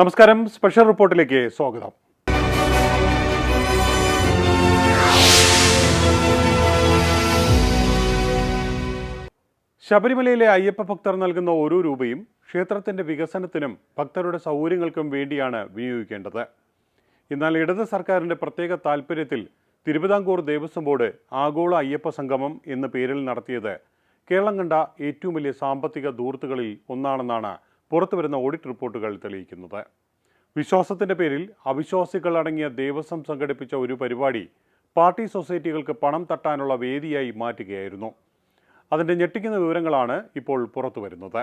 നമസ്കാരം. സ്പെഷ്യൽ റിപ്പോർട്ടിലേക്ക് സ്വാഗതം. ശബരിമലയിലെ അയ്യപ്പ ഭക്തർ നൽകുന്ന ഓരോ രൂപയും ക്ഷേത്രത്തിന്റെ വികസനത്തിനും ഭക്തരുടെ സൗകര്യങ്ങൾക്കും വേണ്ടിയാണ് വിനിയോഗിക്കേണ്ടത്. എന്നാൽ ഇടത് സർക്കാരിന്റെ പ്രത്യേക താൽപ്പര്യത്തിൽ തിരുവിതാംകൂർ ദേവസ്വം ബോർഡ് ആഗോള അയ്യപ്പ സംഗമം എന്ന പേരിൽ നടത്തിയത് കേരളം കണ്ട ഏറ്റവും വലിയ സാമ്പത്തിക ദൂർത്തുകളിൽ ഒന്നാണെന്നാണ് പുറത്തുവരുന്ന ഓഡിറ്റ് റിപ്പോർട്ടുകൾ തെളിയിക്കുന്നത്. വിശ്വാസത്തിന്റെ പേരിൽ അവിശ്വാസികൾ അടങ്ങിയ ദേവസ്വം സംഘടിപ്പിച്ച ഒരു പരിപാടി പാർട്ടി സൊസൈറ്റികൾക്ക് പണം തട്ടാനുള്ള വേദിയായി മാറ്റുകയായിരുന്നു. അതിന്റെ ഞെട്ടിക്കുന്ന വിവരങ്ങളാണ് ഇപ്പോൾ പുറത്തുവരുന്നത്.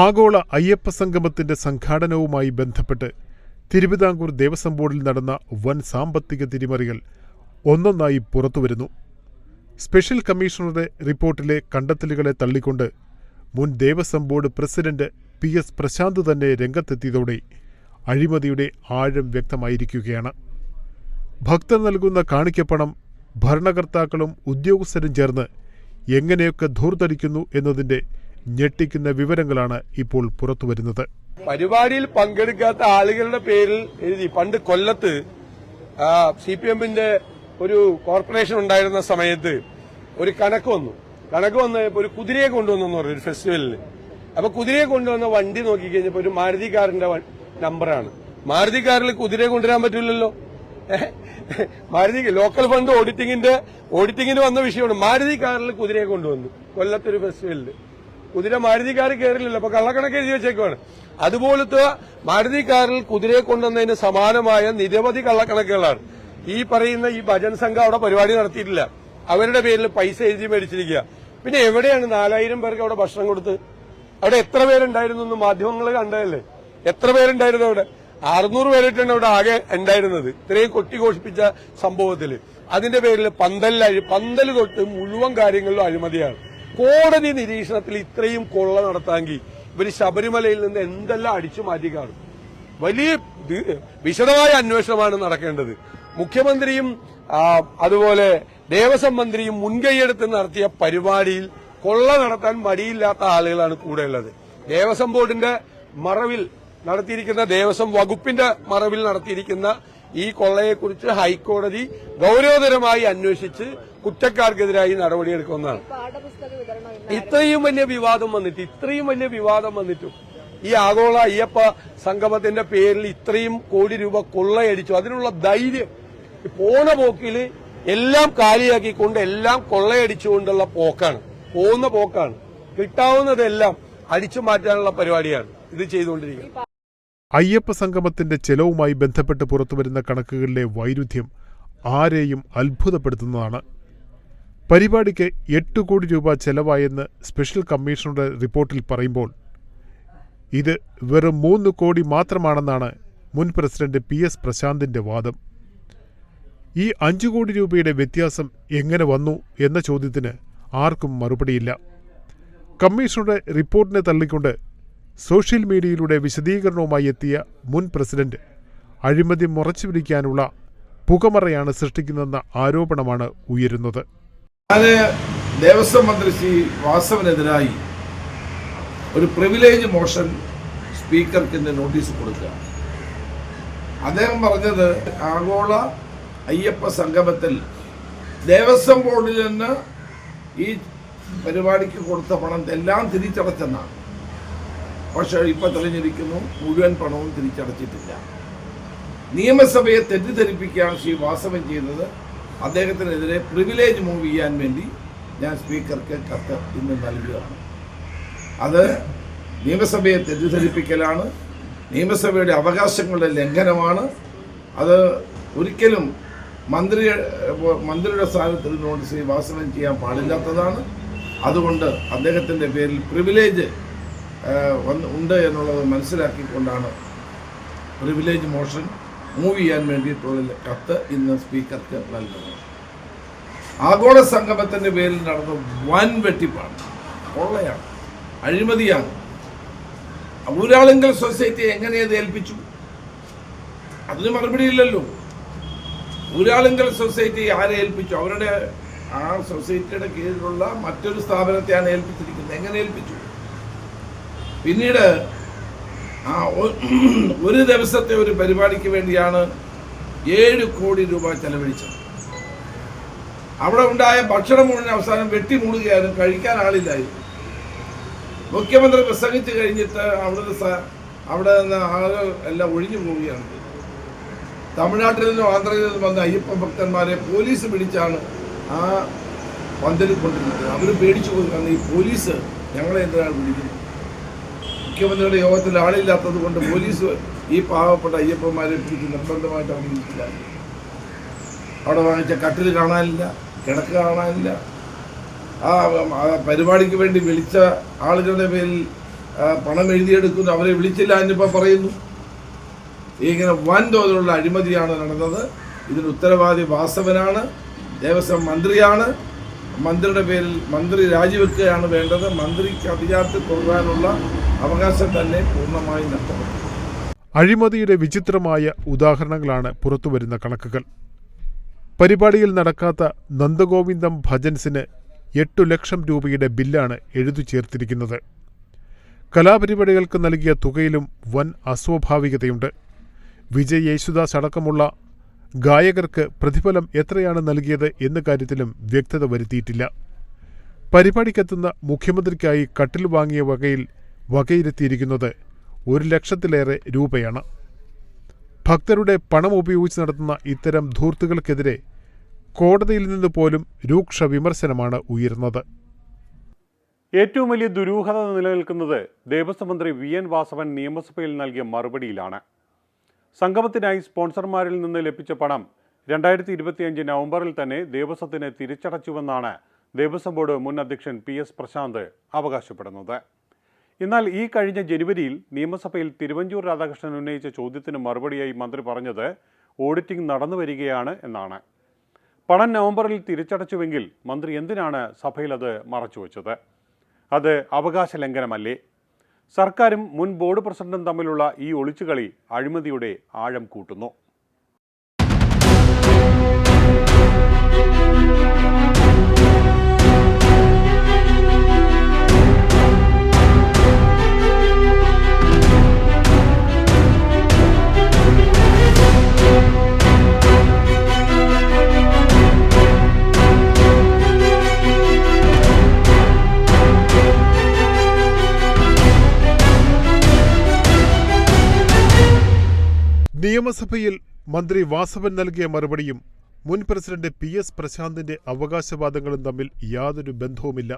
ആഗോള അയ്യപ്പ സംഗമത്തിന്റെ സംഘാടനവുമായി ബന്ധപ്പെട്ട് തിരുവിതാംകൂർ ദേവസ്വം ബോർഡിൽ നടന്ന വൻ സാമ്പത്തിക തിരിമറികൾ ഒന്നൊന്നായി പുറത്തുവരുന്നു. സ്പെഷ്യൽ കമ്മീഷണറുടെ റിപ്പോർട്ടിലെ കണ്ടെത്തലുകളെ തള്ളിക്കൊണ്ട് മുൻ Devaswom board president P S Prashanth തന്നെ രംഗത്തെത്തിയതോടെ അഴിമതിയുടെ ആഴം വ്യക്തമായിരിക്കുകയാണ്. ഭക്തർ നൽകുന്ന കാണിക്കപ്പണം ഭരണകർത്താക്കളും ഉദ്യോഗസ്ഥരും ചേർന്ന് എങ്ങനെയൊക്കെ ധൂർത്തടിക്കുന്നു എന്നതിന്റെ ഞെട്ടിക്കുന്ന വിവരങ്ങളാണ് ഇപ്പോൾ പുറത്തുവരുന്നത് പരിപാടിയിൽ പങ്കെടുക്കാത്ത ആളുകളുടെ പേരിൽ എഴുതി. പണ്ട് കൊല്ലത്ത് സി പി എമ്മിന്റെ ഒരു കോർപ്പറേഷൻ ഉണ്ടായിരുന്ന സമയത്ത് ഒരു കണക്ക് വന്നു. കണക്ക് വന്നപ്പോ ഒരു കുതിരയെ കൊണ്ടുവന്നു പറഞ്ഞു ഒരു ഫെസ്റ്റിവലിൽ അപ്പൊ കുതിരയെ കൊണ്ടുവന്ന വണ്ടി നോക്കി കഴിഞ്ഞപ്പോ ഒരു മാരുതി കാറിന്റെ നമ്പറാണ്. മാരുതി കാറിൽ കുതിരയെ കൊണ്ടുവരാൻ പറ്റില്ലല്ലോ മാരുതി ലോക്കൽ ഫണ്ട് ഓഡിറ്റിംഗിന്റെ ഓഡിറ്റിംഗിന് വന്ന വിഷയമാണ്. മാരുതി കാറിൽ കുതിരയെ കൊണ്ടുവന്നു. കൊല്ലത്തൊരു ഫെസ്റ്റിവലിൽ. കുതിര മാരുതി കാറിൽ കയറില്ലല്ലോ അപ്പൊ കള്ളക്കണക്ക് എഴുതി വെച്ചേക്കുവാണ്. അതുപോലത്തെ മാരുതി കാറിൽ കുതിരയെ കൊണ്ടുവന്നതിന് സമാനമായ നിരവധി കള്ളക്കണക്കുകളാണ്. ഈ പറയുന്ന ഈ ഭജൻ സംഘം അവിടെ പരിപാടി നടത്തിയിട്ടില്ല. അവരുടെ പേരിൽ പൈസ എഴുതി മേടിച്ചിരിക്കുക. പിന്നെ എവിടെയാണ് നാലായിരം പേർക്ക് അവിടെ ഭക്ഷണം കൊടുത്ത്? അവിടെ എത്ര പേരുണ്ടായിരുന്നു എന്ന് മാധ്യമങ്ങൾ കണ്ടതല്ലേ? എത്ര പേരുണ്ടായിരുന്നു അവിടെ? അറുന്നൂറ് പേരിട്ടാണ് അവിടെ ആകെ ഉണ്ടായിരുന്നത്. ഇത്രയും കൊട്ടിഘോഷിപ്പിച്ച സംഭവത്തിൽ അതിന്റെ പേരിൽ പന്തലിൽ പന്തൽ തൊട്ട് മുഴുവൻ കാര്യങ്ങളിലും അഴിമതിയാണ്. കോടതി നിരീക്ഷണത്തിൽ ഇത്രയും കൊള്ള നടത്താമെങ്കിൽ ഇവർ ശബരിമലയിൽ നിന്ന് എന്തെല്ലാം അടിച്ചു മാറ്റി കാണും? വലിയ വിശദമായ അന്വേഷണമാണ് നടക്കേണ്ടത്. മുഖ്യമന്ത്രിയും അതുപോലെ ദേവസ്വം മന്ത്രിയും മുൻകൈയെടുത്ത് നടത്തിയ പരിപാടിയിൽ കൊള്ള നടത്താൻ മടിയില്ലാത്ത ആളുകളാണ് കൂടെയുള്ളത് ദേവസ്വം ബോർഡിന്റെ മറവിൽ നടത്തിയിരിക്കുന്ന ദേവസ്വം വകുപ്പിന്റെ മറവിൽ നടത്തിയിരിക്കുന്ന ഈ കൊള്ളയെക്കുറിച്ച് ഹൈക്കോടതി ഗൌരവതരമായി അന്വേഷിച്ച് കുറ്റക്കാർക്കെതിരായി നടപടിയെടുക്കുന്നതാണ് ഇത്രയും വലിയ വിവാദം വന്നിട്ട് ഇത്രയും വലിയ വിവാദം വന്നിട്ടും ഈ ആഗോള അയ്യപ്പ സംഗമത്തിന്റെ പേരിൽ ഇത്രയും കോടി രൂപ കൊള്ളയടിച്ചു. അതിനുള്ള ധൈര്യം പോണ പോക്കിൽ എല്ലാം കാലിയാക്കിക്കൊണ്ട് എല്ലാം കൊള്ളയടിച്ചുകൊണ്ടുള്ള പോക്കാണ്. പോകുന്ന പോക്കാണ്. കിട്ടാവുന്നതെല്ലാം അടിച്ചു മാറ്റാനുള്ള പരിപാടിയാണ് ഇത് ചെയ്തുകൊണ്ടിരിക്കുന്നത്. അയ്യപ്പ സംഗമത്തിന്റെ ചെലവുമായി ബന്ധപ്പെട്ട് പുറത്തുവരുന്ന കണക്കുകളിലെ വൈരുദ്ധ്യം ആരെയും അത്ഭുതപ്പെടുത്തുന്നതാണ്. പരിപാടിക്ക് എട്ട് കോടി രൂപ ചെലവായെന്ന് സ്പെഷ്യൽ കമ്മീഷണറുടെ റിപ്പോർട്ടിൽ പറയുമ്പോൾ ഇത് വെറും മൂന്ന് കോടി മാത്രമാണെന്നാണ് മുൻ പ്രസിഡന്റ് പി എസ് പ്രശാന്തിന്റെ വാദം. ഈ അഞ്ചു കോടി രൂപയുടെ വ്യത്യാസം എങ്ങനെ വന്നു എന്ന ചോദ്യത്തിന് ആർക്കും മറുപടിയില്ല. കമ്മീഷണറുടെ റിപ്പോർട്ടിനെ തള്ളിക്കൊണ്ട് സോഷ്യൽ മീഡിയയിലൂടെ വിശദീകരണവുമായി എത്തിയ മുൻ പ്രസിഡന്റ് അഴിമതി മുറച്ചു പിടിക്കാനുള്ള പുകമറയാണ് സൃഷ്ടിക്കുന്നതെന്ന ആരോപണമാണ് ഉയരുന്നത്. ഞാൻ ദേവസ്വം മന്ത്രി ശ്രീ വാസവനെതിരായി ഒരു പ്രിവിലേജ് മോഷൻ സ്പീക്കർക്ക് ഇന്ന് നോട്ടീസ് കൊടുക്കുക. അദ്ദേഹം പറഞ്ഞത് ആഗോള അയ്യപ്പ സംഗമത്തിൽ ദേവസ്വം ബോർഡിൽ നിന്ന് ഈ പരിപാടിക്ക് കൊടുത്ത പണം എല്ലാം തിരിച്ചടച്ചെന്നാണ്. പക്ഷെ ഇപ്പൊ തെളിഞ്ഞിരിക്കുന്നു മുഴുവൻ പണവും തിരിച്ചടച്ചിട്ടില്ല. നിയമസഭയെ തെറ്റിദ്ധരിപ്പിക്കാൻ ശ്രീ വാസവൻ ചെയ്തത് അദ്ദേഹത്തിനെതിരെ പ്രിവിലേജ് മൂവ് ചെയ്യാൻ വേണ്ടി ഞാൻ സ്പീക്കർക്ക് കത്ത് ഇന്ന് നൽകുകയാണ്. അത് നിയമസഭയെ തെറ്റിദ്ധരിപ്പിക്കലാണ്. നിയമസഭയുടെ അവകാശങ്ങളുടെ ലംഘനമാണ്. അത് ഒരിക്കലും മന്ത്രി മന്ത്രിയുടെ സ്ഥാനത്ത് ഇരുന്നുകൊണ്ട് ശ്രീ വാസനം ചെയ്യാൻ പാടില്ലാത്തതാണ്. അതുകൊണ്ട് അദ്ദേഹത്തിന്റെ പേരിൽ പ്രിവിലേജ് ഉണ്ട് എന്നുള്ളത് മനസ്സിലാക്കിക്കൊണ്ടാണ് പ്രിവിലേജ് മോഷൻ മൂവ് ചെയ്യാൻ വേണ്ടിയിട്ടുള്ള കത്ത് ഇന്ന് സ്പീക്കർക്ക് നൽകുന്നു ആഗോള സംഗമത്തിന്റെ പേരിൽ നടന്ന വൻ വെട്ടിപ്പാണ്. കൊള്ളയാണ്. അഴിമതിയാണ്. ഊരാളുങ്കൽ സൊസൈറ്റി എങ്ങനെ അത് ഏൽപ്പിച്ചു? അതിന് മറുപടി ഇല്ലല്ലോ. സൊസൈറ്റി ആരെ ഏൽപ്പിച്ചു? അവരുടെ ആ സൊസൈറ്റിയുടെ കീഴിലുള്ള മറ്റൊരു സ്ഥാപനത്തെയാണ് ഏൽപ്പിച്ചിരിക്കുന്നത്. എങ്ങനെ ഏൽപ്പിച്ചു? പിന്നീട് ആ ഒരു ദിവസത്തെ ഒരു പരിപാടിക്ക് വേണ്ടിയാണ് ഏഴ് കോടി രൂപ ചെലവഴിച്ചത്. അവിടെ ഉണ്ടായ ഭക്ഷണം മുഴുവൻ അവസാനം വെട്ടി മൂടുകയായിരുന്നു. കഴിക്കാൻ ആളില്ലായിരുന്നു. മുഖ്യമന്ത്രി പ്രസംഗിച്ച് കഴിഞ്ഞിട്ട് അവിടുത്തെ അവിടെ നിന്ന് ആളുകൾ എല്ലാം ഒഴിഞ്ഞു പോവുകയാണ്. തമിഴ്നാട്ടിൽ നിന്നും ആന്ധ്രയിൽ നിന്നും വന്ന അയ്യപ്പ ഭക്തന്മാരെ പോലീസ് പിടിച്ചാണ് ആ പന്തലിൽ കൊണ്ടിരുന്നത്. അവർ പേടിച്ചു പോയി. ഈ പോലീസ് ഞങ്ങളെ എന്തിനാണ് പിടിക്കുന്നത് മുഖ്യമന്ത്രിയുടെ യോഗത്തിൽ ആളില്ലാത്തത് കൊണ്ട് പോലീസ് ഈ പാവപ്പെട്ട അയ്യപ്പന്മാരെ പിടിച്ച് നിർബന്ധമായിട്ട് അവിടെ അവിടെ വാങ്ങിച്ച കട്ടിൽ കാണാനില്ല കിടക്ക് കാണാനില്ല. ആ പരിപാടിക്ക് വേണ്ടി വിളിച്ച ആളുകളുടെ പേരിൽ പണം എഴുതിയെടുക്കുന്നു അവരെ വിളിച്ചില്ല എന്നിപ്പോൾ പറയുന്നു. ഇങ്ങനെ വൻ തോതിലുള്ള അഴിമതിയാണ് നടന്നത്. ഇതിന് ഉത്തരവാദി വാസവനാണ് ദേവസ്വം മന്ത്രിയാണ്. മന്ത്രിയുടെ പേരിൽ മന്ത്രി രാജിവെക്കുകയാണ് വേണ്ടത്. മന്ത്രിക്ക് അധികാരത്തിൽ തുടരാനുള്ള അവകാശം തന്നെ പൂർണമായി നഷ്ടപ്പെട്ടു. അഴിമതിയുടെ വിചിത്രമായ ഉദാഹരണങ്ങളാണ് പുറത്തുവരുന്ന കണക്കുകൾ. പരിപാടിയിൽ നടക്കാത്ത നന്ദഗോവിന്ദം ഭജൻസിന് എട്ടു ലക്ഷം രൂപയുടെ ബില്ലാണ് എഴുതി ചേർത്തിരിക്കുന്നത്. കലാപരിപാടികൾക്ക് നൽകിയ തുകയിലും വൻ അസ്വാഭാവികതയുണ്ട്. വിജയ് യേശുദാസ് അടക്കമുള്ള ഗായകർക്ക് പ്രതിഫലം എത്രയാണ് നൽകിയത് എന്ന കാര്യത്തിലും വ്യക്തത വരുത്തിയിട്ടില്ല. പരിപാടിക്കെത്തുന്ന മുഖ്യമന്ത്രിക്കായി കട്ടിൽ വാങ്ങിയ വകയിൽ വകയിരുത്തിയിരിക്കുന്നത് ഒരു ലക്ഷത്തിലേറെ രൂപയാണ്. ഭക്തരുടെ പണം ഉപയോഗിച്ച് നടത്തുന്ന ഇത്തരം ധൂർത്തുകൾക്കെതിരെ കോടതിയിൽ നിന്ന് പോലും രൂക്ഷ വിമർശനമാണ് ഉയരുന്നത് ഏറ്റവും വലിയ ദുരൂഹത നിലനിൽക്കുന്നത് ദേവസ്വം മന്ത്രി വി എൻ വാസവൻ നിയമസഭയിൽ നൽകിയ മറുപടിയിലാണ്. സംഗമത്തിനായി സ്പോൺസർമാരിൽ നിന്ന് ലഭിച്ച പണം രണ്ടായിരത്തി ഇരുപത്തിയഞ്ച് നവംബറിൽ തന്നെ ദേവസ്വത്തിന് തിരിച്ചടച്ചുവെന്നാണ് ദേവസ്വം ബോർഡ് മുൻ അധ്യക്ഷൻ പി എസ് പ്രശാന്ത് അവകാശപ്പെടുന്നത്. എന്നാൽ ഈ കഴിഞ്ഞ ജനുവരിയിൽ നിയമസഭയിൽ തിരുവഞ്ചൂർ രാധാകൃഷ്ണൻ ഉന്നയിച്ച ചോദ്യത്തിന് മറുപടിയായി മന്ത്രി പറഞ്ഞത് ഓഡിറ്റിംഗ് നടന്നു വരികയാണ് എന്നാണ്. പണം നവംബറിൽ തിരിച്ചടച്ചുവെങ്കിൽ മന്ത്രി എന്തിനാണ് സഭയിൽ അത് മറച്ചുവെച്ചത്? അത് അവകാശ ലംഘനമല്ലേ സർക്കാരും മുൻ ബോർഡ് പ്രസിഡന്റും തമ്മിലുള്ള ഈ ഒളിച്ചുകളി അഴിമതിയുടെ ആഴം കൂട്ടുന്നു. നിയമസഭയിൽ മന്ത്രി വാസവൻ നൽകിയ മറുപടിയും മുൻ പ്രസിഡന്റ് പി എസ് പ്രശാന്തിന്റെ അവകാശവാദങ്ങളും തമ്മിൽ യാതൊരു ബന്ധവുമില്ല.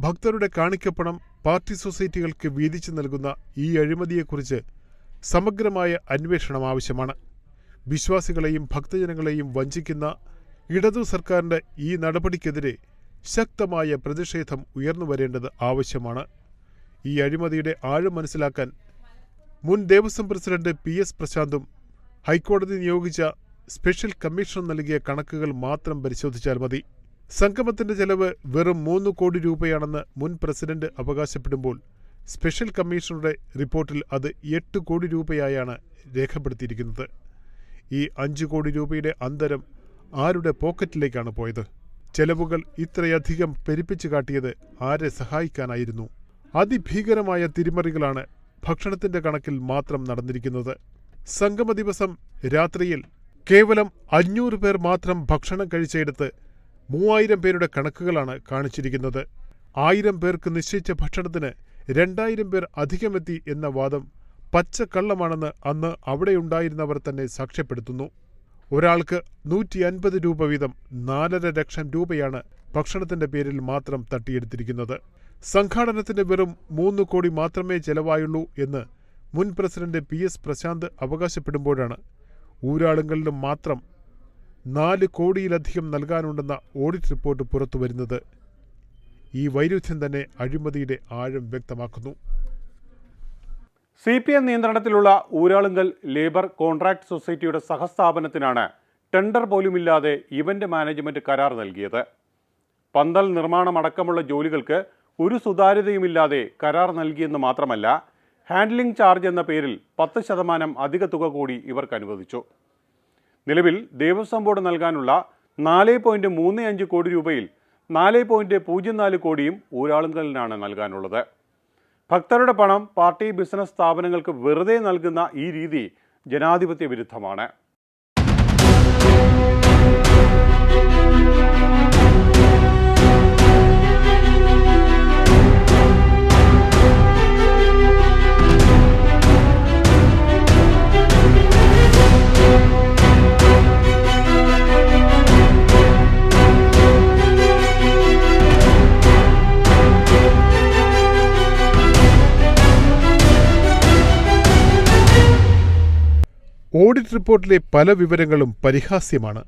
ഭക്തരുടെ കാണിക്കപ്പണം പാർട്ടി സൊസൈറ്റികൾക്ക് വീതിച്ചു നൽകുന്ന ഈ അഴിമതിയെക്കുറിച്ച് സമഗ്രമായ അന്വേഷണം ആവശ്യമാണ്. വിശ്വാസികളെയും ഭക്തജനങ്ങളെയും വഞ്ചിക്കുന്ന ഇടതു സർക്കാരിന്റെ ഈ നടപടിക്കെതിരെ ശക്തമായ പ്രതിഷേധം ഉയർന്നു വരേണ്ടത് ആവശ്യമാണ്. ഈ അഴിമതിയുടെ ആഴം മനസ്സിലാക്കാൻ മുൻ ദേവസ്വം പ്രസിഡന്റ് പി എസ് പ്രശാന്തും ഹൈക്കോടതി നിയോഗിച്ച സ്പെഷ്യൽ കമ്മീഷൻ നൽകിയ കണക്കുകൾ മാത്രം പരിശോധിച്ചാൽ മതി. സംഗമത്തിന്റെ ചെലവ് വെറും മൂന്ന് കോടി രൂപയാണെന്ന് മുൻ പ്രസിഡന്റ് അവകാശപ്പെടുമ്പോൾ സ്പെഷ്യൽ കമ്മീഷണറുടെ റിപ്പോർട്ടിൽ അത് എട്ട് കോടി രൂപയായാണ് രേഖപ്പെടുത്തിയിരിക്കുന്നത്. ഈ അഞ്ച് കോടി രൂപയുടെ അന്തരം ആരുടെ പോക്കറ്റിലേക്കാണ് പോയത്? ചെലവുകൾ ഇത്രയധികം പെരുപ്പിച്ചു കാട്ടിയത് ആരെ സഹായിക്കാനായിരുന്നു? അതിഭീകരമായ തിരിമറികളാണ് ഭക്ഷണത്തിന്റെ കണക്കിൽ മാത്രം നടന്നിരിക്കുന്നത്. സംഗമ ദിവസം രാത്രിയിൽ കേവലം അഞ്ഞൂറ് പേർ മാത്രം ഭക്ഷണം കഴിച്ചെടുത്ത് മൂവായിരം പേരുടെ കണക്കുകളാണ് കാണിച്ചിരിക്കുന്നത്. ആയിരം പേർക്ക് നിശ്ചയിച്ച ഭക്ഷണത്തിന് രണ്ടായിരം പേർ അധികമെത്തി എന്ന വാദം പച്ചക്കള്ളമാണെന്ന് അന്ന് അവിടെയുണ്ടായിരുന്നവർ തന്നെ സാക്ഷ്യപ്പെടുത്തുന്നു. ഒരാൾക്ക് നൂറ്റി അൻപത് രൂപ വീതം നാലര ലക്ഷം രൂപയാണ് ഭക്ഷണത്തിന്റെ പേരിൽ മാത്രം തട്ടിയെടുത്തിരിക്കുന്നത്. സംഘാടനത്തിന് വെറും മൂന്ന് കോടി മാത്രമേ ചെലവായുള്ളൂ എന്ന് മുൻ പ്രസിഡന്റ് പി എസ് പ്രശാന്ത് അവകാശപ്പെടുമ്പോഴാണ് ഊരാളുങ്ങളിലും മാത്രം നാല് കോടിയിലധികം നൽകാനുണ്ടെന്ന ഓഡിറ്റ് റിപ്പോർട്ട് പുറത്തുവരുന്നത്. ഈ വൈരുദ്ധ്യം തന്നെ അഴിമതിയുടെ ആഴം വ്യക്തമാക്കുന്നു. സി പി എം നിയന്ത്രണത്തിലുള്ള ഊരാളുങ്കൽ ലേബർ കോൺട്രാക്ട് സൊസൈറ്റിയുടെ സഹസ്ഥാപനത്തിനാണ് ടെൻഡർ പോലുമില്ലാതെ ഇവന്റ് മാനേജ്മെന്റ് കരാർ നൽകിയത്. പന്തൽ നിർമ്മാണമടക്കമുള്ള ജോലികൾക്ക് ഒരു സുതാര്യതയുമില്ലാതെ കരാർ നൽകിയെന്ന് മാത്രമല്ല ഹാൻഡ്ലിംഗ് ചാർജ് എന്ന പേരിൽ പത്ത് ശതമാനം അധിക തുക കൂടി ഇവർക്ക് അനുവദിച്ചു. നിലവിൽ ദേവസ്വം ബോർഡ് നൽകാനുള്ള നാല് പോയിന്റ് മൂന്ന് അഞ്ച് കോടി രൂപയിൽ നാല് പോയിന്റ് പൂജ്യം നാല് കോടിയും ഊരാളുങ്കലിനാണ് നൽകാനുള്ളത്. ഭക്തരുടെ പണം പാർട്ടി ബിസിനസ് സ്ഥാപനങ്ങൾക്ക് വെറുതെ നൽകുന്ന ഈ രീതി ജനാധിപത്യ വിരുദ്ധമാണ്. ഓഡിറ്റ് റിപ്പോർട്ടിലെ പല വിവരങ്ങളും പരിഹാസ്യമാണ്.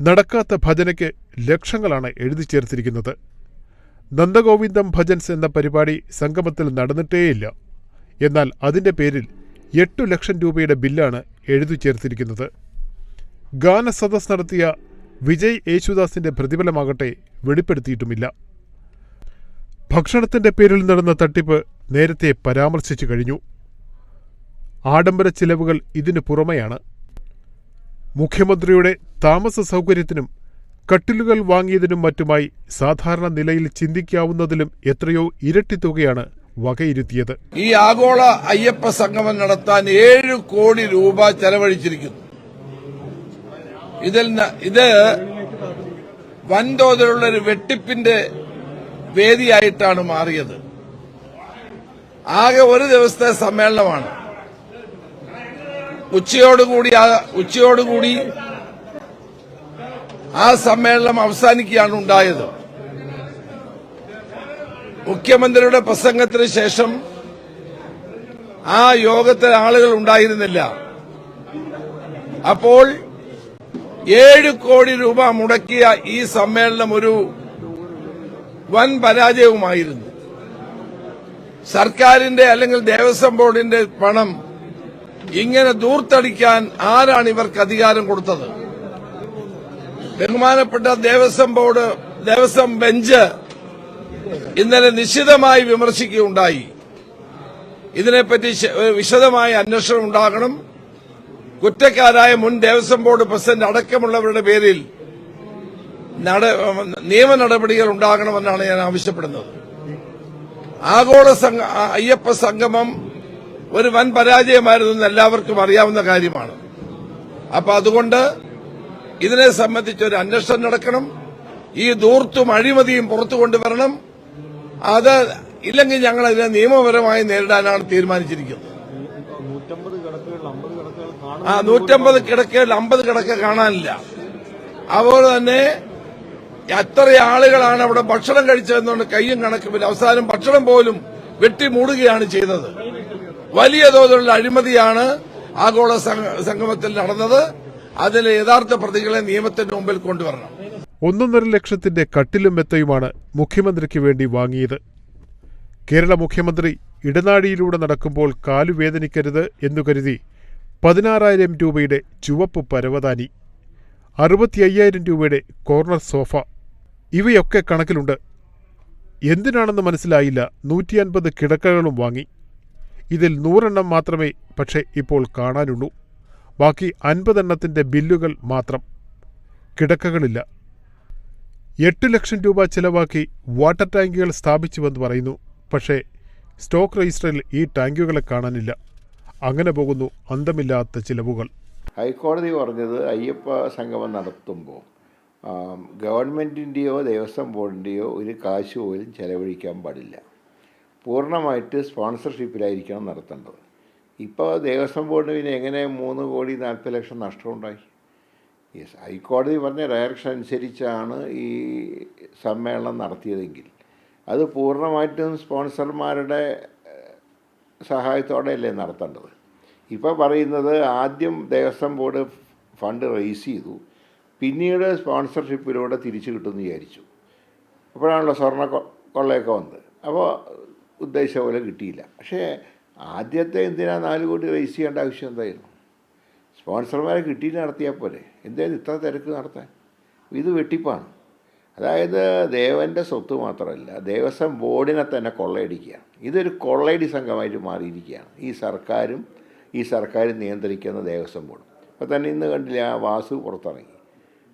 നടക്കാത്ത ഭജനയ്ക്ക് ലക്ഷങ്ങളാണ് എഴുതി ചേർത്തിരിക്കുന്നത്. നന്ദഗോവിന്ദം ഭജൻസ് എന്ന പരിപാടി സംഗമത്തിൽ നടന്നിട്ടേയില്ല. എന്നാൽ അതിന്റെ പേരിൽ എട്ടു ലക്ഷം രൂപയുടെ ബില്ലാണ് എഴുതി ചേർത്തിരിക്കുന്നത്. ഗാനസദസ് നടത്തിയ വിജയ് യേശുദാസിന്റെ പ്രതിഫലമാകട്ടെ വെളിപ്പെടുത്തിയിട്ടുമില്ല. ഭക്ഷണത്തിന്റെ പേരിൽ നടന്ന തട്ടിപ്പ് നേരത്തെ പരാമർശിച്ചു കഴിഞ്ഞു. ആഡംബര ചിലവുകൾ ഇതിനു പുറമെയാണ്. മുഖ്യമന്ത്രിയുടെ താമസ സൗകര്യത്തിനും കട്ടിലുകൾ വാങ്ങിയതിനും മറ്റുമായി സാധാരണ നിലയിൽ ചിന്തിക്കാവുന്നതിലും എത്രയോ ഇരട്ടി തുകയാണ് വകയിരുത്തിയത്. ഈ ആഗോള അയ്യപ്പ സംഗമം നടത്താൻ ഏഴ് കോടി രൂപ ചെലവഴിച്ചിരിക്കുന്നു. ഇതിൽ ഇത് വൻതോതിലുള്ള ഒരു വെട്ടിപ്പിന്റെ വേദിയായിട്ടാണ് മാറിയത്. ആകെ ഒരു ദിവസത്തെ സമ്മേളനമാണ്. ഉച്ചയോടുകൂടി ആ ഉച്ചയോടുകൂടി ആ സമ്മേളനം അവസാനിക്കുകയാണ് ഉണ്ടായത്. മുഖ്യമന്ത്രിയുടെ പ്രസംഗത്തിന് ശേഷം ആ യോഗത്തിൽ ആളുകൾ ഉണ്ടായിരുന്നില്ല. അപ്പോൾ ഏഴ് കോടി രൂപ മുടക്കിയ ഈ സമ്മേളനം ഒരു വൻ പരാജയവുമായിരുന്നു. സർക്കാരിന്റെ അല്ലെങ്കിൽ ദേവസ്വം ബോർഡിന്റെ പണം ഇങ്ങനെ ദൂർത്തടിക്കാൻ ആരാണ് ഇവർക്ക് അധികാരം കൊടുത്തത്? ബഹുമാനപ്പെട്ട ദേവസ്വം ബോർഡ് ദേവസ്വം ബെഞ്ച് ഇന്നലെ നിശിതമായി വിമർശിക്കുകയുണ്ടായി. ഇതിനെപ്പറ്റി വിശദമായ അന്വേഷണം ഉണ്ടാകണം. കുറ്റക്കാരായ മുൻ ദേവസ്വം ബോർഡ് പ്രസിഡന്റ് അടക്കമുള്ളവരുടെ പേരിൽ നിയമ നടപടികൾ ഉണ്ടാകണമെന്നാണ് ഞാൻ ആവശ്യപ്പെടുന്നത്. ആഗോള അയ്യപ്പ സംഗമം ഒരു വൻ പരാജയമായിരുന്നു എന്ന് എല്ലാവർക്കും അറിയാവുന്ന കാര്യമാണ്. അപ്പൊ അതുകൊണ്ട് ഇതിനെ സംബന്ധിച്ച് ഒരു അന്വേഷണം നടക്കണം. ഈ ദൂർത്തും അഴിമതിയും പുറത്തു കൊണ്ടുവരണം. അത് ഇല്ലെങ്കിൽ ഞങ്ങൾ അതിനെ നിയമപരമായി നേരിടാനാണ് തീരുമാനിച്ചിരിക്കുന്നത്. ആ നൂറ്റമ്പത് കിടക്കയിൽ അമ്പത് കിടക്ക കാണാനില്ല. അതുപോലെ തന്നെ എത്ര ആളുകളാണ് അവിടെ ഭക്ഷണം കഴിച്ചതെന്നുകൊണ്ട് കയ്യും കണക്കുമില്ല അവസാനം ഭക്ഷണം പോലും വെട്ടി മൂടുകയാണ് ചെയ്തത്. വലിയ തോതിലുള്ള അഴിമതിയാണ് ആഗോള സംഗമത്തിൽ നടന്നത്. അതിലെ യഥാർത്ഥ പ്രതികളെ നിയമത്തിന്റെ മുമ്പിൽ കൊണ്ടുവരണം. ഒന്നൊന്നര ലക്ഷത്തിന്റെ കട്ടിലും മെത്തയുമാണ് മുഖ്യമന്ത്രിക്ക് വേണ്ടി വാങ്ങിയത്. കേരള മുഖ്യമന്ത്രി ഇടനാഴിയിലൂടെ നടക്കുമ്പോൾ കാലുവേദനിക്കരുത് എന്നു കരുതി പതിനാറായിരം രൂപയുടെ ചുവപ്പ് പരവതാനി അറുപത്തി അയ്യായിരം രൂപയുടെ കോർണർ സോഫ. ഇവയൊക്കെ കണക്കിലുണ്ട്. എന്തിനാണെന്ന് മനസ്സിലായില്ല. നൂറ്റി അൻപത് കിടക്കകളും വാങ്ങി. ഇതിൽ നൂറെണ്ണം മാത്രമേ പക്ഷേ ഇപ്പോൾ കാണാനുള്ളൂ. ബാക്കി അൻപതെണ്ണത്തിന്റെ ബില്ലുകൾ മാത്രം. കിടക്കകളില്ല. എട്ട് ലക്ഷം രൂപ ചിലവാക്കി വാട്ടർ ടാങ്കുകൾ സ്ഥാപിച്ചുവെന്ന് പറയുന്നു. പക്ഷേ സ്റ്റോക്ക് രജിസ്റ്ററിൽ ഈ ടാങ്കുകളെ കാണാനില്ല. അങ്ങനെ പോകുന്നു അന്തമില്ലാത്ത ചിലവുകൾ. ഹൈക്കോടതി പറഞ്ഞത് അയ്യപ്പ സംഗമം നടത്തുമ്പോൾ ഗവൺമെന്റിന്റെയോ ദേവസ്വം ബോർഡിന്റെയോ ഒരു കാശ് പോലും ചെലവഴിക്കാൻ പാടില്ല. പൂർണമായിട്ട് സ്പോൺസർഷിപ്പിലായിരിക്കണം നടത്തേണ്ടത്. ഇപ്പോൾ ദേവസ്വം ബോർഡിന് പിന്നെ എങ്ങനെ മൂന്ന് കോടി നാൽപ്പത് ലക്ഷം നഷ്ടമുണ്ടായി? യെസ് ഹൈക്കോടതി പറഞ്ഞ ഡയറക്ഷൻ അനുസരിച്ചാണ് ഈ സമ്മേളനം നടത്തിയതെങ്കിൽ. അത് പൂർണമായിട്ടും സ്പോൺസർമാരുടെ സഹായത്തോടെയല്ലേ നടത്തേണ്ടത്. ഇപ്പോൾ പറയുന്നത് ആദ്യം ദേവസ്വം ബോർഡ് ഫണ്ട് റേസ് ചെയ്തു പിന്നീട് സ്പോൺസർഷിപ്പിലൂടെ തിരിച്ചു കിട്ടുമെന്ന് വിചാരിച്ചു. അപ്പോഴാണല്ലോ സ്വർണ കൊള്ളയൊക്കെ വന്നത്. അപ്പോൾ ഉദ്ദേശിച്ച പോലെ കിട്ടിയില്ല. പക്ഷേ ആദ്യത്തെ എന്തിനാ നാല് കോടി റേസ് ചെയ്യേണ്ട ആവശ്യം എന്തായിരുന്നു? സ്പോൺസർമാരെ കിട്ടിയിട്ട് നടത്തിയാൽ പോലെ എന്തായാലും ഇത്ര തിരക്ക് നടത്താൻ? ഇത് വെട്ടിപ്പാണ്. അതായത് ദേവന്റെ സ്വത്ത് മാത്രമല്ല ദേവസ്വം ബോർഡിനെ തന്നെ കൊള്ളയടിക്കുകയാണ്. ഇതൊരു കൊള്ളയടി സംഘമായിട്ട് മാറിയിരിക്കുകയാണ്. ഈ സർക്കാരും ഈ സർക്കാർ നിയന്ത്രിക്കുന്ന ദേവസ്വം ബോർഡും. അപ്പോൾ തന്നെ ഇന്ന് കണ്ടില്ല ആ വാസു പുറത്തിറങ്ങി.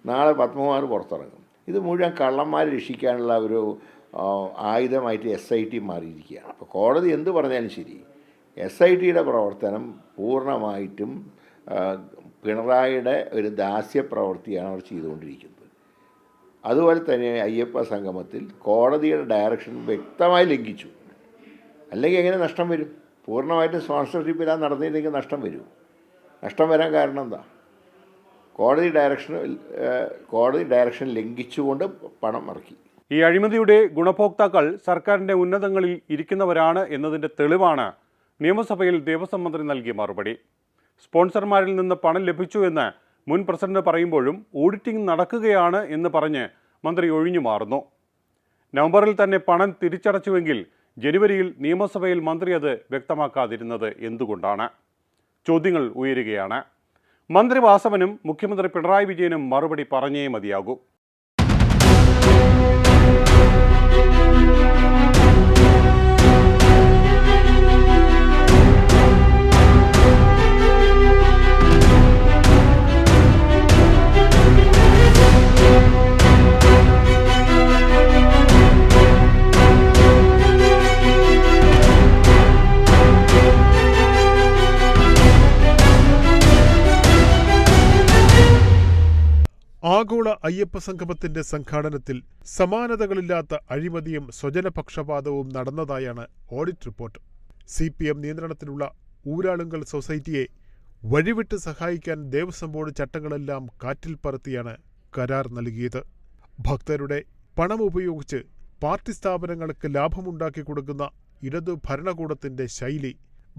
നാളെ പത്മകുമാർ പുറത്തിറങ്ങും. ഇത് മുഴുവൻ കള്ളന്മാരെ രക്ഷിക്കാനുള്ള ഒരു ആയുധമായിട്ട് എസ് ഐ ടി മാറിയിരിക്കുകയാണ്. അപ്പോൾ കോടതി എന്ത് പറഞ്ഞാലും ശരി. എസ് ഐ ടിയുടെ പ്രവർത്തനം പൂർണമായിട്ടും പിണറായിയുടെ ഒരു ദാസ്യ പ്രവൃത്തിയാണ് അവർ ചെയ്തുകൊണ്ടിരിക്കുന്നത്. അതുപോലെ തന്നെ അയ്യപ്പ സംഗമത്തിൽ കോടതിയുടെ ഡയറക്ഷൻ വ്യക്തമായി ലംഘിച്ചു. അല്ലെങ്കിൽ എങ്ങനെ നഷ്ടം വരും? പൂർണമായിട്ടും ഇല്ലാതെ നടന്നില്ലെങ്കിൽ നഷ്ടം വരും. നഷ്ടം വരാൻ കാരണം എന്താ? കോടതി ഡയറക്ഷൻ കോടതി ഡയറക്ഷൻ ലംഘിച്ചുകൊണ്ട് പണം ഇറക്കി. ഈ അഴിമതിയുടെ ഗുണഭോക്താക്കൾ സർക്കാരിന്റെ ഉന്നതങ്ങളിൽ ഇരിക്കുന്നവരാണ് എന്നതിന്റെ തെളിവാണ് നിയമസഭയിൽ ദേവസ്വം മന്ത്രി നൽകിയ മറുപടി. സ്പോൺസർമാരിൽ നിന്ന് പണം ലഭിച്ചു എന്ന് മുൻ പ്രസിഡന്റ് പറയുമ്പോഴും ഓഡിറ്റിംഗ് നടക്കുകയാണ് എന്ന് പറഞ്ഞ് മന്ത്രി ഒഴിഞ്ഞു മാറുന്നു. നവംബറിൽ തന്നെ പണം തിരിച്ചടച്ചുവെങ്കിൽ ജനുവരിയിൽ നിയമസഭയിൽ മന്ത്രി അത് വ്യക്തമാക്കാതിരുന്നത് എന്തുകൊണ്ടാണ്? ചോദ്യങ്ങൾ ഉയരുകയാണ്. മന്ത്രി വാസവനും മുഖ്യമന്ത്രി പിണറായി വിജയനും മറുപടി പറഞ്ഞേ മതിയാകൂ. ആഗോള അയ്യപ്പ സംഗമത്തിന്റെ സംഘാടനത്തിൽ സമാനതകളില്ലാത്ത അഴിമതിയും സ്വജനപക്ഷപാതവും നടന്നതായാണ് audit report. C P M നിയന്ത്രണത്തിലുള്ള ഊരാളുങ്കൽ സൊസൈറ്റിയെ വഴിവിട്ട് സഹായിക്കാൻ ദേവസ്വം ബോർഡ് ചട്ടങ്ങളെല്ലാം കാറ്റിൽ പറത്തിയാണ് കരാർ നൽകിയത്. ഭക്തരുടെ പണം ഉപയോഗിച്ച് പാർട്ടി സ്ഥാപനങ്ങൾക്ക് ലാഭമുണ്ടാക്കി കൊടുക്കുന്ന ഇടതു ഭരണകൂടത്തിന്റെ ശൈലി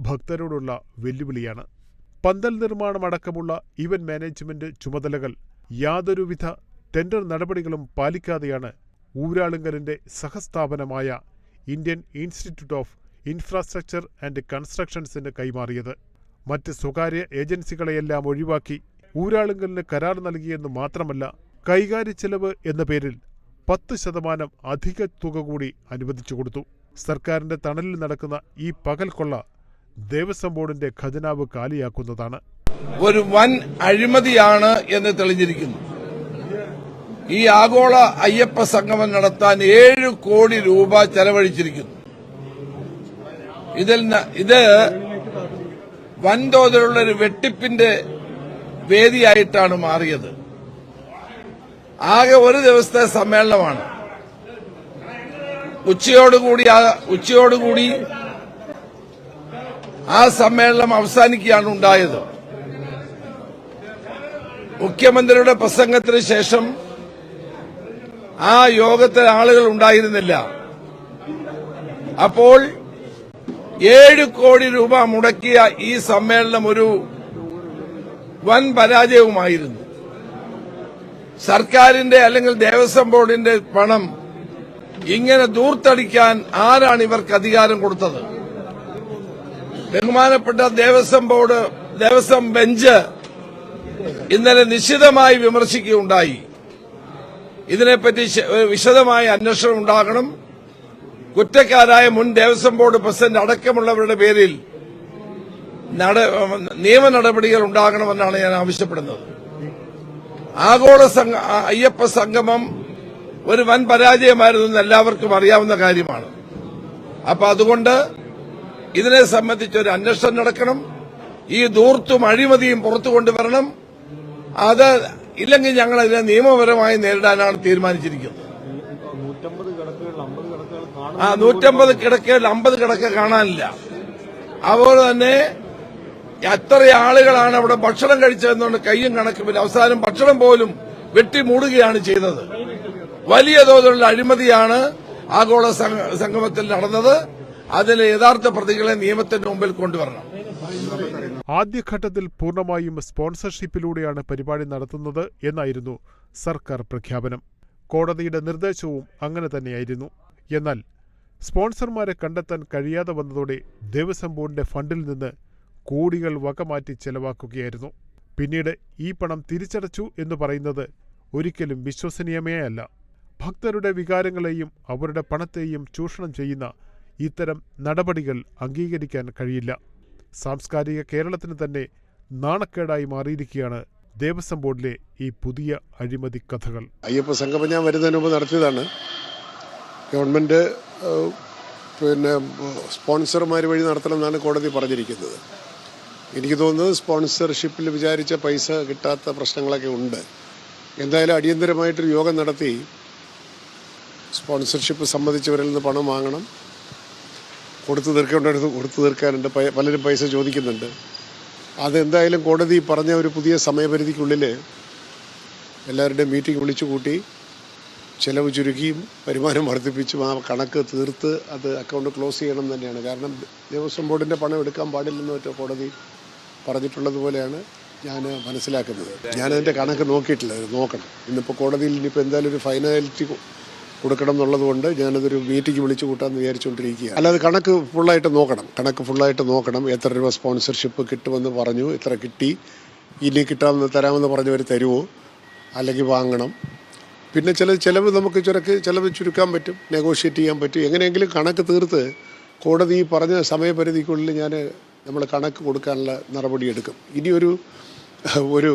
ഭക്തരോടുള്ള വെല്ലുവിളിയാണ്. പന്തൽ നിർമ്മാണമടക്കമുള്ള ഇവന്റ് മാനേജ്മെന്റ് ചുമതലകൾ യാതൊരുവിധ ടെൻഡർ നടപടികളും പാലിക്കാതെയാണ് ഊരാളുങ്കലിന്റെ സഹസ്ഥാപനമായ Indian institute of infrastructure and കൺസ്ട്രക്ഷൻസിന് കൈമാറിയത്. മറ്റ് സ്വകാര്യ ഏജൻസികളെയെല്ലാം ഒഴിവാക്കി ഊരാളുങ്കലിന് കരാർ നൽകിയെന്ന് മാത്രമല്ല കൈകാര്യ ചെലവ് എന്ന പേരിൽ പത്ത് ശതമാനം അധിക തുക കൂടി അനുവദിച്ചു കൊടുത്തു. സർക്കാരിന്റെ തണലിൽ നടക്കുന്ന ഈ പകൽ കൊള്ള ദേവസ്വം ബോർഡിന്റെ ഖജനാവ് കാലിയാക്കുന്നതാണ്. ഒരു വൻ അഴിമതിയാണ് എന്ന് തെളിഞ്ഞിരിക്കുന്നു. ഈ ആഗോള അയ്യപ്പ സംഗമം നടത്താൻ ഏഴ് കോടി രൂപ ചെലവഴിച്ചിരിക്കുന്നു. ഇതിൽ ഇത് വൻതോതിലുള്ള ഒരു വെട്ടിപ്പിന്റെ വേദിയായിട്ടാണ് മാറിയത്. ആകെ ഒരു ദിവസത്തെ സമ്മേളനമാണ്. ഉച്ചയോടുകൂടി ഉച്ചയോടുകൂടി ആ സമ്മേളനം അവസാനിക്കുകയാണ് ഉണ്ടായത്. മുഖ്യമന്ത്രിയുടെ പ്രസംഗത്തിന് ശേഷം ആ യോഗത്തിൽ ആളുകൾ ഉണ്ടായിരുന്നില്ല. അപ്പോൾ ഏഴ് കോടി രൂപ മുടക്കിയ ഈ സമ്മേളനം ഒരു വൻ പരാജയവുമായിരുന്നു. സർക്കാരിന്റെ അല്ലെങ്കിൽ ദേവസ്വം ബോർഡിന്റെ പണം ഇങ്ങനെ ദൂർത്തടിക്കാൻ ആരാണ് ഇവർക്ക് അധികാരം കൊടുത്തത്? ബഹുമാനപ്പെട്ട ദേവസ്വം ബോർഡ് ദേവസ്വം ബെഞ്ച് ഇന്നലെ നിശിതമായി വിമർശിക്കുകയുണ്ടായി. ഇതിനെപ്പറ്റി വിശദമായ അന്വേഷണം ഉണ്ടാകണം. കുറ്റക്കാരായ മുൻ ദേവസ്വം ബോർഡ് പ്രസിഡന്റ് അടക്കമുള്ളവരുടെ പേരിൽ നിയമ നടപടികൾ ഉണ്ടാകണമെന്നാണ് ഞാൻ ആവശ്യപ്പെടുന്നത്. ആഗോള അയ്യപ്പ സംഗമം ഒരു വൻ പരാജയമായിരുന്നു എന്ന് എല്ലാവർക്കും അറിയാവുന്ന കാര്യമാണ്. അപ്പൊ അതുകൊണ്ട് ഇതിനെ സംബന്ധിച്ച് ഒരു അന്വേഷണം നടക്കണം. ഈ ദൂർത്തും അഴിമതിയും പുറത്തു കൊണ്ടുവരണം അത് ഇല്ലെങ്കിൽ ഞങ്ങൾ അതിനെ നിയമപരമായി നേരിടാനാണ് തീരുമാനിച്ചിരിക്കുന്നത്. ആ നൂറ്റമ്പത് കിടക്കയിൽ അമ്പത് കിടക്ക കാണാനില്ല. അതുപോലെ തന്നെ എത്ര ആളുകളാണ് അവിടെ ഭക്ഷണം കഴിച്ചതെന്നുകൊണ്ട് കയ്യും കണക്കുമില്ല അവസാനം ഭക്ഷണം പോലും വെട്ടിമൂടുകയാണ് ചെയ്തത്. വലിയ തോതിലുള്ള അഴിമതിയാണ് ആഗോള സംഗമത്തിൽ നടന്നത്. അതിലെ യഥാർത്ഥ പ്രതികളെ നിയമത്തിന്റെ മുമ്പിൽ കൊണ്ടുവരണം. ആദ്യഘട്ടത്തിൽ പൂർണമായും സ്പോൺസർഷിപ്പിലൂടെയാണ് പരിപാടി നടത്തുന്നത് എന്നായിരുന്നു സർക്കാർ പ്രഖ്യാപനം. കോടതിയുടെ നിർദ്ദേശവും അങ്ങനെ തന്നെയായിരുന്നു. എന്നാൽ സ്പോൺസർമാരെ കണ്ടെത്താൻ കഴിയാതെ വന്നതോടെ ദേവസ്വം ബോർഡിന്റെ ഫണ്ടിൽ നിന്ന് കോടികൾ വകമാറ്റി ചെലവാക്കുകയായിരുന്നു. പിന്നീട് ഈ പണം തിരിച്ചടച്ചു എന്ന് പറയുന്നത് ഒരിക്കലും വിശ്വസനീയമേ അല്ല ഭക്തരുടെ വികാരങ്ങളെയും അവരുടെ പണത്തെയും ചൂഷണം ചെയ്യുന്ന ഇത്തരം നടപടികൾ അംഗീകരിക്കാൻ കഴിയില്ല. സാംസ്കാരിക കേരളത്തിന് തന്നെ നാണക്കേടായി മാറിയിരിക്കുകയാണ് ദേവസ്വം ബോർഡിലെ ഈ പുതിയ അഴിമതി കഥകൾ. അയ്യപ്പ സംഗമം ഞാൻ വരുന്നതിന് മുമ്പ് നടത്തിയതാണ്. ഗവൺമെന്റ് പിന്നെ സ്പോൺസർമാർ വഴി നടത്തണമെന്നാണ് കോടതി പറഞ്ഞിരിക്കുന്നത്. എനിക്ക് തോന്നുന്നത് സ്പോൺസർഷിപ്പിൽ വിചാരിച്ച പൈസ കിട്ടാത്ത പ്രശ്നങ്ങളൊക്കെ ഉണ്ട്. എന്തായാലും അടിയന്തരമായിട്ടൊരു യോഗം നടത്തി സ്പോൺസർഷിപ്പ് സംബന്ധിച്ചവരിൽ നിന്ന് പണം വാങ്ങണം. കൊടുത്തു തീർക്കേണ്ടടുത്ത് കൊടുത്തു തീർക്കാനുണ്ട് പലരും പൈസ ചോദിക്കുന്നുണ്ട്. അതെന്തായാലും കോടതി പറഞ്ഞ ഒരു പുതിയ സമയപരിധിക്കുള്ളിൽ എല്ലാവരുടെയും മീറ്റിംഗ് വിളിച്ചു കൂട്ടി ചിലവ് ചുരുക്കിയും വരുമാനം വർദ്ധിപ്പിച്ചും ആ കണക്ക് തീർത്ത് അത് അക്കൗണ്ട് ക്ലോസ് ചെയ്യണം തന്നെയാണ്. കാരണം ദേവസ്വം ബോർഡിന്റെ പണം എടുക്കാൻ പാടില്ലെന്ന് കോടതി പറഞ്ഞിട്ടുള്ളത് പോലെയാണ് ഞാൻ മനസ്സിലാക്കുന്നത്. ഞാനതിന്റെ കണക്ക് നോക്കിയിട്ടില്ല. നോക്കണം. ഇന്നിപ്പോൾ കോടതിയിൽ ഇനിയിപ്പോൾ എന്തായാലും ഒരു ഫൈനാലിറ്റി കൊടുക്കണം എന്നുള്ളത് കൊണ്ട് ഞാനതൊരു മീറ്റിംഗ് വിളിച്ചു കൂട്ടാമെന്ന് വിചാരിച്ചുകൊണ്ടിരിക്കുകയാണ്. അല്ലാതെ കണക്ക് ഫുള്ളായിട്ട് നോക്കണം. കണക്ക് ഫുള്ളായിട്ട് നോക്കണം. എത്ര രൂപ സ്പോൺസർഷിപ്പ് കിട്ടുമെന്ന് പറഞ്ഞു ഇത്ര കിട്ടി ഇനി കിട്ടാമെന്ന് തരാമെന്ന് പറഞ്ഞവർ തരുമോ അല്ലെങ്കിൽ വാങ്ങണം. പിന്നെ ചില ചിലവ് നമുക്ക് ചുരക്ക് ചിലവ് ചുരുക്കാൻ പറ്റും. നെഗോഷിയേറ്റ് ചെയ്യാൻ പറ്റും. എങ്ങനെയെങ്കിലും കണക്ക് തീർത്ത് കോടതി ഈ പറഞ്ഞ സമയപരിധിക്കുള്ളിൽ ഞാൻ നമ്മൾ കണക്ക് കൊടുക്കാനുള്ള നടപടിയെടുക്കും ഇനിയൊരു ഒരു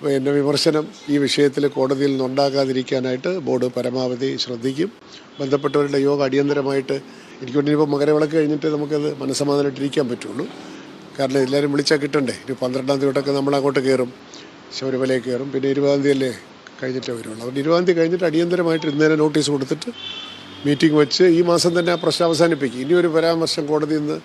പിന്നെ വിമർശനം ഈ വിഷയത്തിൽ കോടതിയിൽ നിന്നുണ്ടാകാതിരിക്കാനായിട്ട് ബോർഡ് പരമാവധി ശ്രദ്ധിക്കും. ബന്ധപ്പെട്ടവരുടെ യോഗം അടിയന്തരമായിട്ട് എനിക്ക് വേണ്ടി ഇപ്പോൾ മകരവിളക്ക് കഴിഞ്ഞിട്ട് നമുക്കത് മനസ്സമാധാനമായിട്ടിരിക്കാൻ പറ്റുള്ളൂ. കാരണം എല്ലാവരും വിളിച്ചാൽ കിട്ടണ്ടേ? ഒരു പന്ത്രണ്ടാം തീയതി തൊട്ടൊക്കെ നമ്മൾ അങ്ങോട്ട് കയറും ശബരിമലയിൽ കയറും പിന്നെ ഇരുപതാം തീയതി അല്ലേ കഴിഞ്ഞിട്ടേ വരുള്ളൂ. അതുകൊണ്ട് ഇരുപതാം തീയതി കഴിഞ്ഞിട്ട് അടിയന്തരമായിട്ട് ഇന്നേരം നോട്ടീസ് കൊടുത്തിട്ട് മീറ്റിംഗ് വെച്ച് ഈ മാസം തന്നെ ആ പ്രശ്നം അവസാനിപ്പിക്കും. ഇനിയൊരു പരാമർശം കോടതിയിൽ നിന്ന്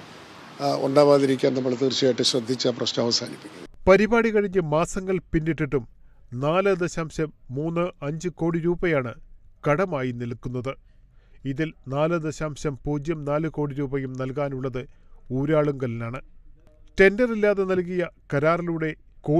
ഉണ്ടാവാതിരിക്കാൻ നമ്മൾ തീർച്ചയായിട്ടും ശ്രദ്ധിച്ച് ആ പ്രശ്നം അവസാനിപ്പിക്കും. പരിപാടി കഴിഞ്ഞ് മാസങ്ങൾ പിന്നിട്ടിട്ടും നാല് ദശാംശം മൂന്ന് അഞ്ച് കോടി രൂപയാണ് കടമായി നിൽക്കുന്നത്. ഇതിൽ നാല് ദശാംശം പൂജ്യം നാല് കോടി രൂപയും നൽകാനുള്ളത് ഊരാളുങ്കലിനാണ്. ടെൻഡറില്ലാതെ നൽകിയ കരാറിലൂടെ